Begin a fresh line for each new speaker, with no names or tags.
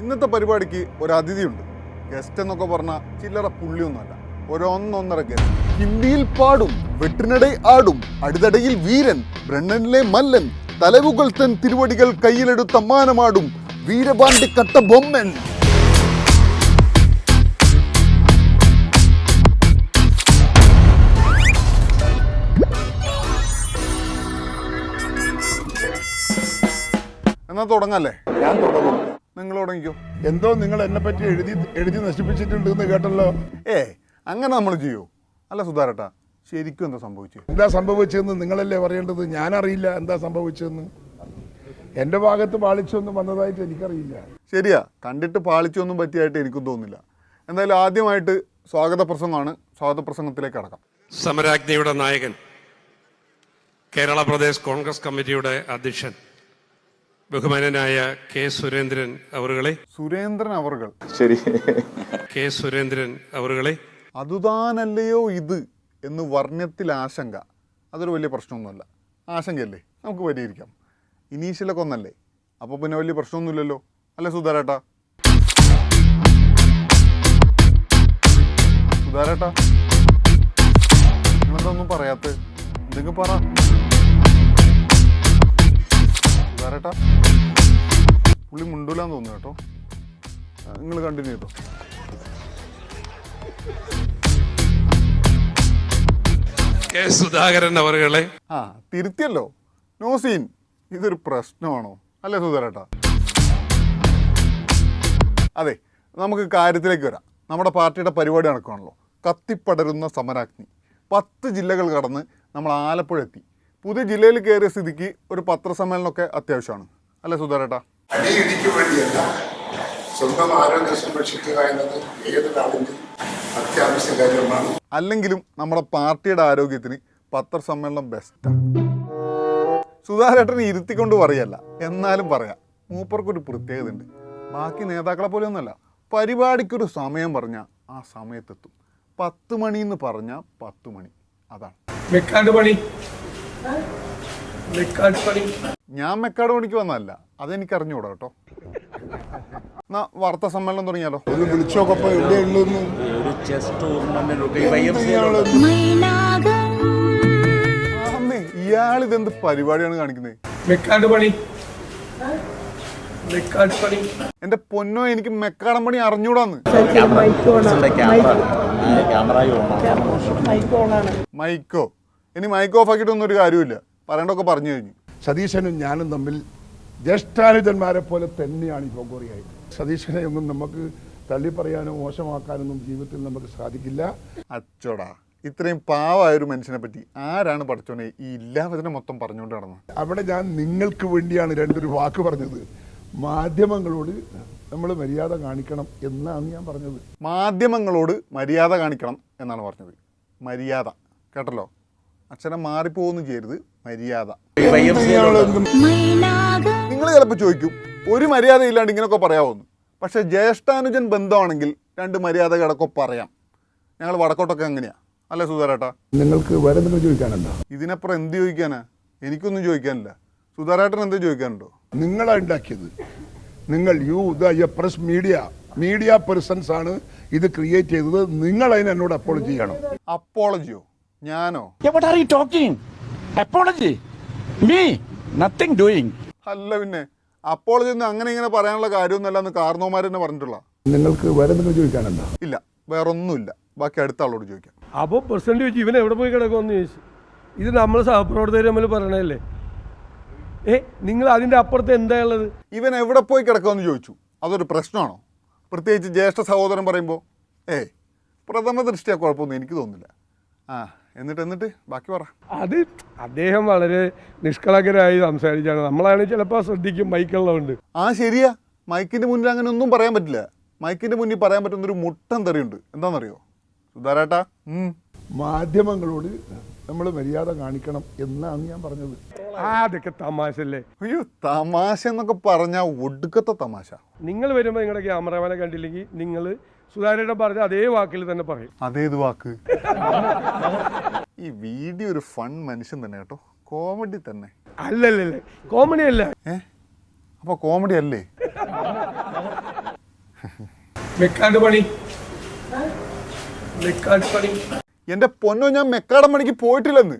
ഇന്നത്തെ പരിപാടിക്ക് ഒരു അതിഥിയുണ്ട്. ഗസ്റ്റ് എന്നൊക്കെ പറഞ്ഞാൽ ചില്ലറ പുള്ളിയൊന്നുമല്ല. ഒരൊന്നൊന്നര ഗസ്റ്റ് ഹിന്ദിയിൽ പാടും വെട്ടിനടൈ ആടും അടുതടയിൽ വീരൻ ബ്രണ്ണനിലെ മല്ലൻ തലവുകൾ തൻ തിരുവടികൾ കയ്യിലെടുത്ത മാനമാടും വീരപാണ്ഡി കട്ട ബൊമ്മൻ. എന്നാ തുടങ്ങല്ലേ?
ഞാൻ തുടങ്ങും.
നിങ്ങൾ തുടങ്ങിക്കോ.
എന്തോ നിങ്ങൾ എന്നെ പറ്റി എഴുതി എഴുതി നശിപ്പിച്ചിട്ടുണ്ട് എന്ന് കേട്ടല്ലോ.
ഏ അങ്ങനെ നമ്മൾ ചെയ്യൂ? അല്ല സുധാരട്ടാ ശരിക്കും എന്താ സംഭവിച്ചു?
എന്താ സംഭവിച്ചതെന്ന് നിങ്ങളല്ലേ പറയേണ്ടത്? ഞാനറിയില്ല എന്താ സംഭവിച്ചതെന്ന്. എന്റെ ഭാഗത്ത് പാളിച്ചൊന്നും വന്നതായിട്ട് എനിക്കറിയില്ല.
ശരിയാ കണ്ടിട്ട് പാളിച്ചൊന്നും പറ്റിയായിട്ട് എനിക്കും തോന്നുന്നില്ല. എന്തായാലും ആദ്യമായിട്ട് സ്വാഗത പ്രസംഗമാണ്. സ്വാഗത പ്രസംഗത്തിലേക്ക് അടക്കാം
സമരാജ്ഞയുടെ നായകൻ കേരള പ്രദേശ് കോൺഗ്രസ് കമ്മിറ്റിയുടെ അധ്യക്ഷൻ ബഹുമാനനായ കെ സുരേന്ദ്രൻ അവറുകളെ.
സുരേന്ദ്രൻ അവറുകൾ.
ശരി.
കെ സുരേന്ദ്രൻ അവറുകളെ.
അതുതാനല്ലയോ ഇത് എന്ന് വർണത്തിൽ ആശങ്ക. അതൊരു വലിയ പ്രശ്നമൊന്നുമല്ല. ആശങ്കയല്ലേ? നമുക്ക് പരിഹരിക്കാം. ഇനീഷ്യലൊക്കെ ഒന്നല്ലേ? അപ്പോൾ പിന്നെ വലിയ പ്രശ്നമൊന്നുമില്ലല്ലോ. അല്ലേ സുധാരേട്ടാ? സുധാരേട്ടാ നിങ്ങളെന്തൊന്നും പറയാത്ത എന്തെങ്കിലും പറ. സുധാരേട്ടാ പുള്ളി മുണ്ടൂലാന്ന് തോന്നുന്നു കേട്ടോ. നിങ്ങൾ കണ്ടിന്യൂ ചെയ്തോ.
കെ സുധാകരൻ അവരുകളെ
ആ തിരുത്തിയല്ലോ. നോ സീൻ ഇതൊരു പ്രശ്നമാണോ? അല്ലേ സുധരേട്ടാ അതെ നമുക്ക് കാര്യത്തിലേക്ക് വരാം. നമ്മുടെ പാർട്ടിയുടെ പരിപാടി നടക്കുകയാണല്ലോ കത്തിപ്പടരുന്ന സമരാഗ്നി. പത്ത് ജില്ലകൾ കടന്ന് നമ്മൾ ആലപ്പുഴ എത്തി. പുതിയ ജില്ലയിൽ കയറിയ സ്ഥിതിക്ക് ഒരു പത്രസമ്മേളനമൊക്കെ അത്യാവശ്യമാണ്. അല്ലേ സുധാരേട്ടാ?
അടിയിടിക്ക് വേണ്ടിയല്ല. സ്വന്തം ആരോഗ്യം സംരക്ഷിക്കുക എന്നത് ഏതൊരാളിന്റെയും അത്യാവശ്യ കാര്യമാണ്.
അല്ലെങ്കിലും നമ്മുടെ പാർട്ടിയുടെ ആരോഗ്യത്തിന് പത്രസമ്മേളനം ബെസ്റ്റാണ് സുധാരേട്ടനെ ഇരുത്തിക്കൊണ്ട് പറയല്ല എന്നാലും പറയാം. മൂപ്പർക്കൊരു പ്രത്യേകത ഉണ്ട് ബാക്കി നേതാക്കളെ പോലെ ഒന്നുമല്ല പരിപാടിക്കൊരു സമയം പറഞ്ഞാൽ ആ സമയത്തെത്തും. പത്ത് മണി എന്ന് പറഞ്ഞാൽ പത്ത് മണി. അതാണ്.
പണി.
ഞാൻ മെക്കാട് പണിക്ക് വന്നതല്ല. അതെനിക്ക് അറിഞ്ഞുകൂടാ കേട്ടോ. എന്നാ വാർത്താ സമ്മേളനം തുടങ്ങിയാലോ?
വിളിച്ചോക്കപ്പോ
ആന്നേ ഇയാൾ ഇതെന്ത് പരിപാടിയാണ് കാണിക്കുന്നത്
മെക്കാട് പണി.
എന്റെ പൊന്നോ എനിക്ക് മെക്കാടം പണി അറിഞ്ഞൂടാന്ന്. മൈക്കോ? ഇനി മൈക്ക് ഓഫ് ആക്കിയിട്ടൊന്നും ഒരു കാര്യമില്ല പറയേണ്ടതൊക്കെ പറഞ്ഞു കഴിഞ്ഞു.
സതീശനും ഞാനും തമ്മിൽ ജ്യേഷ്ഠാനുജന്മാരെ പോലെ തന്നെയാണ് ഈ പൊങ്കോറിയായിട്ട് സതീശനെ ഒന്നും നമുക്ക് തള്ളിപ്പറയാനോ മോശമാക്കാനൊന്നും ജീവിതത്തിൽ നമുക്ക് സാധിക്കില്ല.
അച്ചോടാ ഇത്രയും പാവമായ ഒരു മനുഷ്യനെ പറ്റി ആരാണ് പഠിച്ചോനെ ഈ ഇല്ലാവചനം മൊത്തം പറഞ്ഞുകൊണ്ട് നടന്നത്?
അവിടെ ഞാൻ നിങ്ങൾക്ക് വേണ്ടിയാണ് രണ്ടൊരു വാക്ക് പറഞ്ഞത്. മാധ്യമങ്ങളോട് നമ്മൾ മര്യാദ കാണിക്കണം എന്നാണ് ഞാൻ പറഞ്ഞത്.
മാധ്യമങ്ങളോട് മര്യാദ കാണിക്കണം എന്നാണ് പറഞ്ഞത്. മര്യാദ. കേട്ടല്ലോ? അക്ഷരം മാറിപ്പോകുന്നു ചെയ്യരുത്. മര്യാദ. നിങ്ങൾ ചിലപ്പോൾ ചോദിക്കും ഒരു മര്യാദ ഇല്ലാണ്ട് ഇങ്ങനെയൊക്കെ പറയാവുന്നു. പക്ഷേ ജ്യേഷ്ഠാനുജൻ ബന്ധമാണെങ്കിൽ രണ്ട് മര്യാദകളൊക്കെ പറയാം. ഞങ്ങൾ വടക്കോട്ടൊക്കെ എങ്ങനെയാ അല്ലേ സുധാരേട്ടാ?
നിങ്ങൾക്ക് വേറെ എന്തെങ്കിലും ചോദിക്കാനുണ്ടോ?
ഇതിനപ്പുറം എന്ത് ചോദിക്കാനാ? എനിക്കൊന്നും ചോദിക്കാനില്ല. സുധാരേട്ടൻ എന്ത് ചോദിക്കാനുണ്ടോ?
നിങ്ങളുണ്ടാക്കിയത് നിങ്ങൾ you the press media media persons ആണ് ഇത് ക്രിയേറ്റ് ചെയ്തത്. നിങ്ങൾ അതിന് എന്നോട് അപ്പോളജി ചെയ്യണം.
അപ്പോളജിയോ ഞാനോ. അല്ല പിന്നെ അപ്പോളജി ഒന്നും അങ്ങനെ ഇങ്ങനെ പറയാനുള്ള കാര്യമൊന്നുമല്ല എന്ന് കാർന്നോമാർ തന്നെ പറഞ്ഞിട്ടുള്ള
നിങ്ങൾക്ക് വേറെ എന്തെങ്കിലും ചോദിക്കാനുണ്ടോ
ഇല്ല വേറൊന്നുമില്ല. ബാക്കി അടുത്ത ആളോട് ചോദിക്കാം.
അപ്പോൾ പ്രസിഡന്റ് ചോദിച്ചു ഇവൻ എവിടെ പോയി കിടക്കുമെന്ന് ചോദിച്ചു. ഇത് നമ്മൾ സഹപ്രവർത്തകർ നമ്മൾ പറയണല്ലേ ഏ നിങ്ങൾ അതിന്റെ അപ്പുറത്ത് എന്താ ഉള്ളത്?
ഇവൻ എവിടെ പോയി കിടക്കുമെന്ന് ചോദിച്ചു. അതൊരു പ്രശ്നമാണോ? പ്രത്യേകിച്ച് ജ്യേഷ്ഠ സഹോദരൻ പറയുമ്പോൾ ഏയ് പ്രഥമ ദൃഷ്ടിയാ കുഴപ്പമൊന്നും എനിക്ക് തോന്നുന്നില്ല. ആ എന്നിട്ട് എന്നിട്ട് ബാക്കി പറ.
അത് അദ്ദേഹം വളരെ നിഷ്കളങ്കരായി സംസാരിച്ചാണ്. നമ്മളാണ് ചിലപ്പോൾ ശ്രദ്ധിക്കും മൈക്കുള്ളതുകൊണ്ട്
ആ ശരിയാ. മൈക്കിന്റെ മുന്നിൽ അങ്ങനെ ഒന്നും പറയാൻ പറ്റില്ല. മൈക്കിന്റെ മുന്നിൽ പറയാൻ പറ്റുന്ന ഒരു മുട്ടൻ തെറിയുണ്ട്. എന്താണെന്നറിയോ? സുധാരേട്ടാ.
മാധ്യമങ്ങളോട് നമ്മൾ മര്യാദ കാണിക്കണം എന്നാണ് ഞാൻ പറഞ്ഞത്.
ആ അതൊക്കെ തമാശല്ലേ
അയ്യോ തമാശ എന്നൊക്കെ പറഞ്ഞാൽ ഒടുക്കത്തെ തമാശ.
നിങ്ങൾ വരുമ്പോൾ നിങ്ങളുടെ ക്യാമറമാനെ കണ്ടില്ലെങ്കിൽ നിങ്ങൾ സുധാകരേട്ടൻ പറഞ്ഞ അതേ വാക്കിൽ തന്നെ പറയും.
അതേത് വാക്ക്. ഈ വീഡിയോ ഒരു ഫൺ മനുഷ്യൻ തന്നെ കേട്ടോ. കോമഡി തന്നെ.
അല്ലല്ലേ കോമഡി അല്ല.
ഏ? അപ്പോൾ കോമഡി അല്ലേ?
മെക്കാട് പണി. മെക്കാട് പണി.
എന്റെ പൊന്നോ ഞാൻ മെക്കാടം പണിക്ക് പോയിട്ടില്ലെന്ന്.